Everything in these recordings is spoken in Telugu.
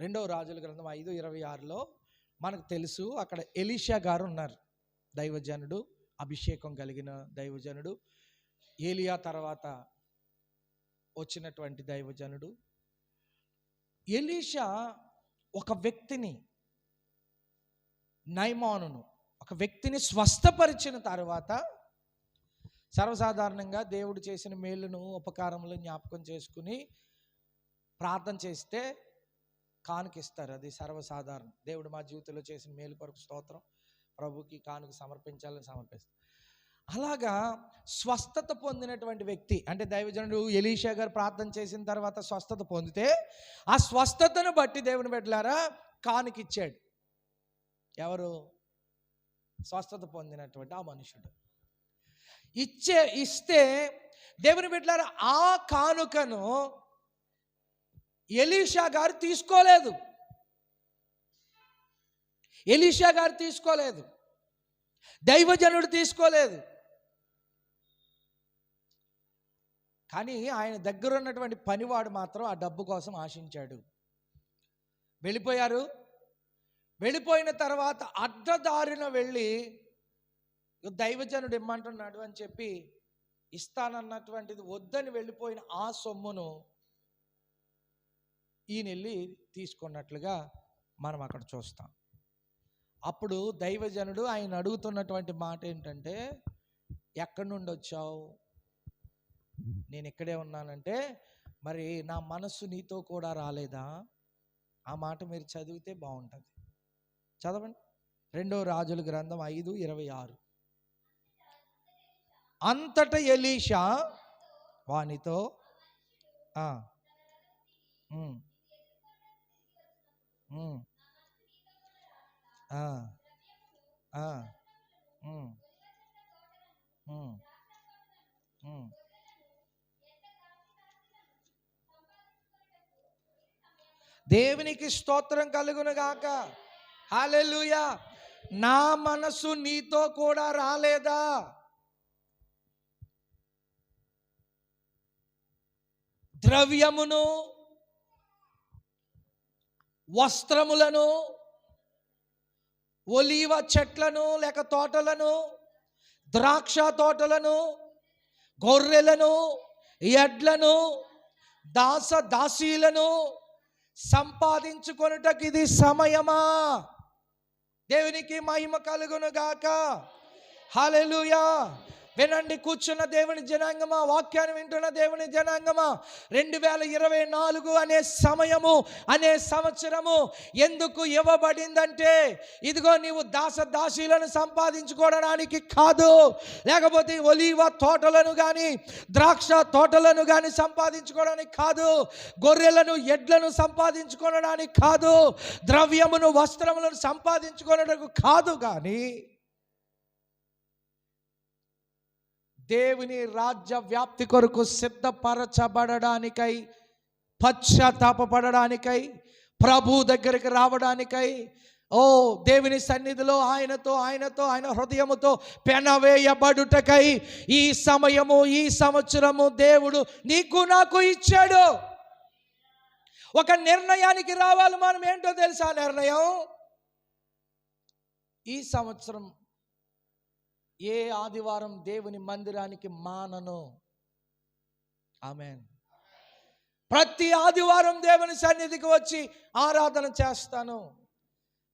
రెండవ రాజుల గ్రంథం ఐదు ఇరవై ఆరులో మనకు తెలుసు అక్కడ ఎలీషా గారు ఉన్నారు. దైవజనుడు అభిషేకం కలిగిన దైవజనుడు. ఏలియా తర్వాత వచ్చినటువంటి దైవజనుడు. ఎలీషా ఒక వ్యక్తిని నైమానును ఒక వ్యక్తిని స్వస్థపరిచిన తర్వాత సర్వసాధారణంగా దేవుడు చేసిన మేలును ఉపకారములు జ్ఞాపకం చేసుకుని ప్రార్థన చేస్తే కానుకిస్తారు. అది సర్వసాధారణం. దేవుడు మా జీవితంలో చేసిన మేలు కొరకు స్తోత్రం. ప్రభుకి కానుక సమర్పించాలని సమర్పిస్తారు అలాగా స్వస్థత పొందినటువంటి వ్యక్తి అంటే దైవజనుడు ఎలీషా గారు ప్రార్థన చేసిన తర్వాత స్వస్థత పొందితే ఆ స్వస్థతను బట్టి దేవుని పెట్టలారా కానుకిచ్చాడు. ఎవరు? స్వస్థత పొందినటువంటి ఆ మనుషుడు. ఇచ్చే ఇస్తే దేవుని బిడ్డలారా ఆ కానుకను ఎలీషా గారు తీసుకోలేదు. ఎలీషా గారు తీసుకోలేదు. దైవజనుడు తీసుకోలేదు. కానీ ఆయన దగ్గర ఉన్నటువంటి పనివాడు మాత్రం ఆ డబ్బు కోసం ఆశించాడు. వెళ్ళిపోయారు. వెళ్ళిపోయిన తర్వాత అడ్డదారిన వెళ్ళి దైవజనుడు ఇమ్మంటున్నాడు అని చెప్పి ఇస్తానన్నటువంటిది వద్దని వెళ్ళిపోయిన ఆ సొమ్మును ఈయన వెళ్ళి తీసుకున్నట్లుగా మనం అక్కడ చూస్తాం. అప్పుడు దైవజనుడు ఆయన అడుగుతున్నటువంటి మాట ఏంటంటే ఎక్కడి నుండి వచ్చావు? నేను ఇక్కడే ఉన్నానంటే మరి నా మనస్సు నీతో కూడా రాలేదా? ఆ మాట మీరు చదివితే బాగుంటుంది. చదవండి. రెండో రాజుల గ్రంథం ఐదు ఇరవై ఆరు. అంతట ఎలీషా వానితో దేవునికి స్తోత్రం కలుగును గాక. హాలెలుయా నా మనసు నీతో కూడా రాలేదా? ద్రవ్యమును వస్త్రములను ఒలీవ చెట్లను లేక తోటలను ద్రాక్ష తోటలను గొర్రెలను ఎడ్లను దాస దాసీలను సంపాదించుకొనుటకు ఇది సమయమా? దేవునికి మహిమ కలుగును గాక హల్లెలూయా. వినండి కూర్చున్న దేవుని జనాంగమా వాక్యాన్ని వింటున్న దేవుని జనాంగమా? రెండు వేల ఇరవై నాలుగు అనే సమయము అనే సంవత్సరము ఎందుకు ఇవ్వబడిందంటే ఇదిగో నీవు దాస దాసీలను సంపాదించుకోవడానికి కాదు లేకపోతే ఒలీవ తోటలను కానీ ద్రాక్ష తోటలను కానీ సంపాదించుకోవడానికి కాదు గొర్రెలను ఎడ్లను సంపాదించుకోవడానికి కాదు ద్రవ్యమును వస్త్రములను సంపాదించుకోవడానికి కాదు కానీ దేవుని రాజ్య వ్యాప్తి కొరకు సిద్ధపరచబడడానికై పశ్చాత్తాపడడానికై ప్రభు దగ్గరికి రావడానికై ఓ దేవుని సన్నిధిలో ఆయనతో ఆయనతో ఆయన హృదయముతో పెనవేయబడుటకై ఈ సమయము ఈ సంవత్సరము దేవుడు నీకు నాకు ఇచ్చాడు. ఒక నిర్ణయానికి రావాలి మనం ఏంటో తెలుసా నిర్ణయం? ఈ సంవత్సరం ఏ ఆదివారం దేవుని మందిరానికి మానను? ఆమెన్. ప్రతి ఆదివారం దేవుని సన్నిధికి వచ్చి ఆరాధన చేస్తాను.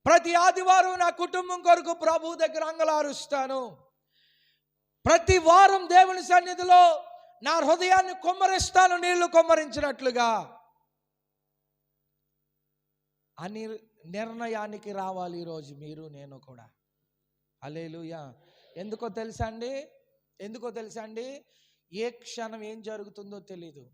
ప్రతి ఆదివారం నా కుటుంబం కొరకు ప్రభు దగ్గర అంగలారుస్తాను. ప్రతి వారం దేవుని సన్నిధిలో నా హృదయాన్ని కుమ్మరిస్తాను నీళ్ళు కుమ్మరించినట్లుగా. అని నిర్ణయానికి రావాలి ఈరోజు మీరు నేను కూడా. అలేలుయా ఎందుకో తెలుసా అండి? ఎందుకో తెలుసా అండి? ఏ క్షణం ఏం జరుగుతుందో తెలీదు.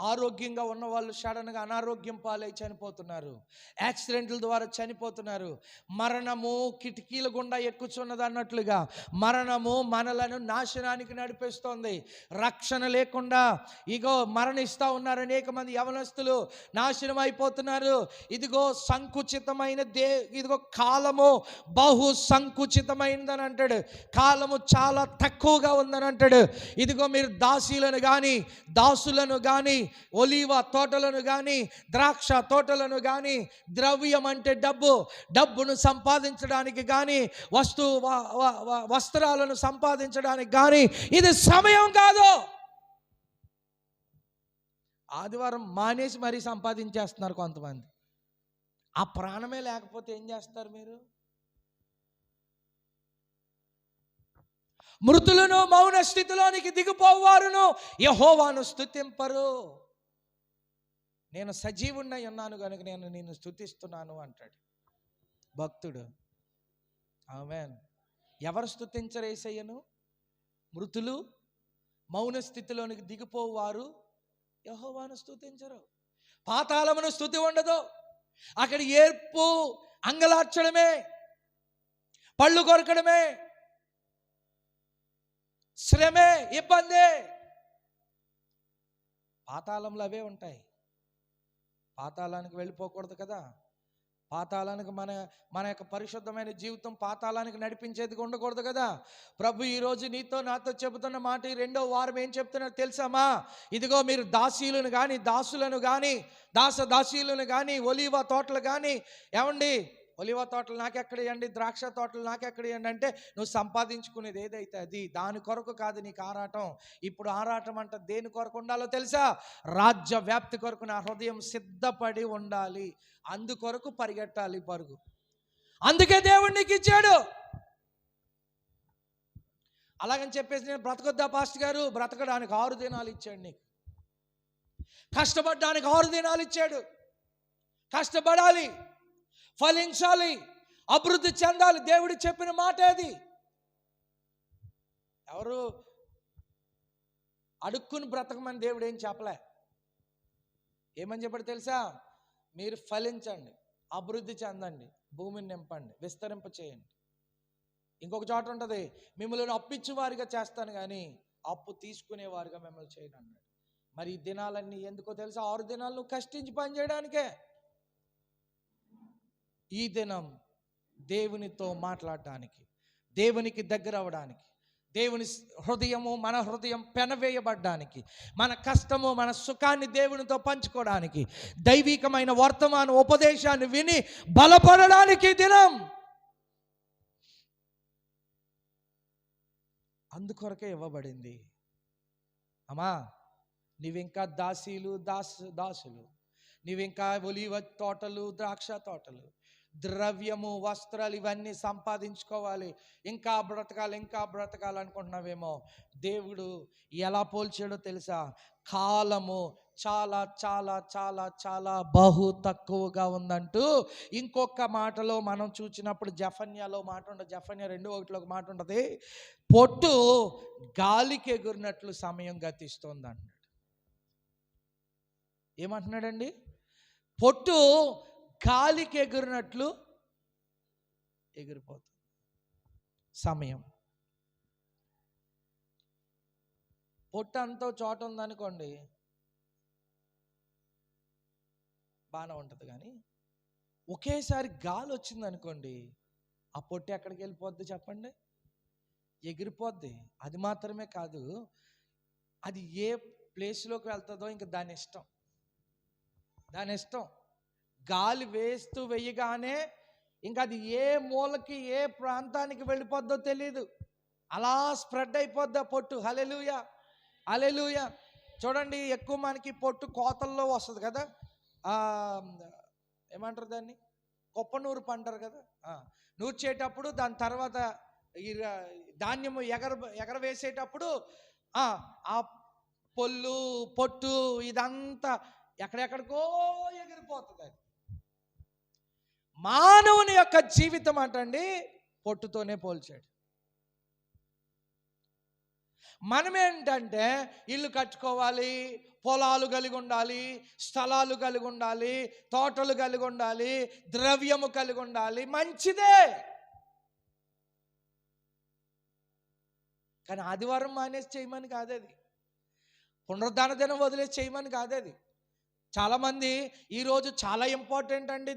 ఆరోగ్యంగా ఉన్న వాళ్ళు సడన్గా అనారోగ్యం పాలై చనిపోతున్నారు. యాక్సిడెంట్ల ద్వారా చనిపోతున్నారు. మరణము కిటికీల గుండా ఎక్కుచున్నది అన్నట్లుగా మరణము మనలను నాశనానికి నడిపిస్తోంది. రక్షణ లేకుండా ఇగో మరణిస్తూ ఉన్నారు అనేక మంది యవనస్తులు. నాశనం అయిపోతున్నారు. ఇదిగో సంకుచితమైన దే ఇదిగో కాలము బహు సంకుచితమైందని అంటాడు. కాలము చాలా తక్కువగా ఉందని అంటాడు. ఇదిగో మీరు దాసీలను కానీ దాసులను కానీ ఒలీవ తోటలను కానీ ద్రాక్ష తోటలను కానీ ద్రవ్యం అంటే డబ్బు. డబ్బును సంపాదించడానికి కానీ వస్తు వ- వస్త్రాలను సంపాదించడానికి కానీ ఇది సమయం కాదు. ఆదివారం మానేసి మరీ సంపాదించేస్తున్నారు కొంతమంది. ఆ ప్రాణమే లేకపోతే ఏం చేస్తారు మీరు? మృతులను మౌన స్థితిలోనికి దిగిపోవారును. యహోవాను స్థుతింపరు నేను సజీవుణ్ణై ఉన్నాను కనుక నేను నిన్ను స్థుతిస్తున్నాను అంటాడు. భక్తుడు. ఆమెన్. ఎవరు స్థుతించరేసయ్యను మృతులు మౌన స్థితిలోనికి దిగిపోవారు. యహోవాను స్థుతించరు పాతాళమును స్థుతి ఉండదు. అక్కడ ఏర్పు అంగలార్చడమే. పళ్ళు కొరకడమే. శ్రమే ఇబ్బంది. పాతాళంలో అవే ఉంటాయి. పాతాళానికి వెళ్ళిపోకూడదు కదా. పాతాళానికి మన మన యొక్క పరిశుద్ధమైన జీవితం పాతాళానికి నడిపించేది ఉండకూడదు కదా. ప్రభు ఈరోజు నీతో నాతో చెబుతున్న మాట ఈ రెండో వారం ఏం చెప్తున్నారు తెలుసామా? ఇదిగో మీరు దాసీలను కానీ దాసులను కానీ దాస దాసీలను కానీ ఒలీవ తోటలు కానీ ఏమండి? ఒలివ తోటలు నాకెక్కడియండి ఇవ్వండి ద్రాక్ష తోటలు నాకెక్కడియండి ఇవ్వండి అంటే నువ్వు సంపాదించుకునేది ఏదైతే అది దాని కొరకు కాదు నీకు ఆరాటం. ఇప్పుడు ఆరాటం అంటే దేని కొరకు ఉండాలో తెలుసా? రాజ్య వ్యాప్తి కొరకు నా హృదయం సిద్ధపడి ఉండాలి. అందుకొరకు పరిగెట్టాలి పరుగు. అందుకే దేవుడు నీకు ఇచ్చాడు. అలాగని చెప్పేసి నేను బ్రతకొద్దా పాస్ట్ గారు? బ్రతకడానికి ఆరు దినాలు ఇచ్చాడు నీకు. కష్టపడడానికి ఆరు దినాలు ఇచ్చాడు. కష్టపడాలి. ఫలించాలి. అభివృద్ధి చెందాలి. దేవుడు చెప్పిన మాట అది. ఎవరు అడుక్కుని బ్రతకమని దేవుడు ఏం చెప్పలే? ఏమని చెప్పాడు తెలుసా? మీరు ఫలించండి. అభివృద్ధి చెందండి. భూమిని నింపండి. విస్తరింప చేయండి. ఇంకొక చోట ఉంటుంది. మిమ్మల్ని అప్పిచ్చు వారిగా చేస్తాను కానీ అప్పు తీసుకునేవారుగా మిమ్మల్ని చేయను అన్నాడు. మరి ఈ దినాలన్నీ ఎందుకో తెలుసా? ఆరు దినాలు నువ్వు కష్టించి పని చేయడానికే. ఈ దినం దేవునితో మాట్లాడడానికి దేవునికి దగ్గర అవడానికి దేవుని హృదయము మన హృదయం పెనవేయబడ్డానికి మన కష్టము మన సుఖాన్ని దేవునితో పంచుకోవడానికి దైవికమైన వర్తమాన ఉపదేశాన్ని విని బలపడడానికి దినం. అందుకొరకే ఇవ్వబడింది. అమ్మా నీవింకా దాసీలు దాసు దాసులు నీవింకా ఒలివ తోటలు ద్రాక్ష తోటలు ద్రవ్యము వస్త్రాలు ఇవన్నీ సంపాదించుకోవాలి. ఇంకా బ్రతకాలి ఇంకా బ్రతకాలి అనుకుంటున్నావేమో. దేవుడు ఎలా పోల్చాడో తెలుసా? కాలము చాలా చాలా చాలా చాలా బహు తక్కువగా ఉందంటూ ఇంకొక మాటలో మనం చూసినప్పుడు జఫన్యాలో మాట ఉండదు జఫన్యా రెండు ఒకటిలో ఒక మాట ఉంటుంది. పొట్టు గాలికి ఎగురినట్లు సమయం గతిస్తుంది అన్నాడు ఏమంటున్నాడండి? పొట్టు గాలికి ఎగురినట్లు ఎగిరిపోతుంది. సమయం. పొట్టు అంతా చోట ఉందనుకోండి బాగానే ఉంటుంది కానీ ఒకేసారి గాలి వచ్చింది అనుకోండి ఆ పొట్టు ఎక్కడికి వెళ్ళిపోద్ది చెప్పండి? ఎగిరిపోద్ది. అది మాత్రమే కాదు అది ఏ ప్లేస్లోకి వెళ్తుందో ఇంకా దాని ఇష్టం. దాని ఇష్టం. గాలి వేస్తూ వెయ్యగానే ఇంకా అది ఏ మూలకి ఏ ప్రాంతానికి వెళ్ళిపోద్దో తెలియదు అలా స్ప్రెడ్ అయిపోద్ది ఆ పొట్టు. హలెలుయ హలెలుయ చూడండి ఎక్కువ మనకి పొట్టు కోతల్లో వస్తుంది కదా. ఏమంటారు దాన్ని? కొప్ప నూరు పంటారు కదా. నూర్చేటప్పుడు దాని తర్వాత ఈ ధాన్యము ఎగర ఎగరవేసేటప్పుడు ఆ ఆ పొల్లు పొట్టు ఇదంతా ఎక్కడెక్కడికో ఎగిరిపోతుంది అది. మానవుని యొక్క జీవితం అంటండి పొట్టుతోనే పోల్చాడు. మనం ఏంటంటే ఇల్లు కట్టుకోవాలి పొలాలు కలిగి ఉండాలి స్థలాలు కలిగి ఉండాలి తోటలు కలిగి ఉండాలి ద్రవ్యము కలిగి ఉండాలి మంచిదే. కానీ ఆదివారం మానేసి చేయమని కాదు అది పునరుద్ధాన దినం వదిలేసి చేయమని కాదు అది చాలామంది ఈరోజు చాలా ఇంపార్టెంట్ అండి.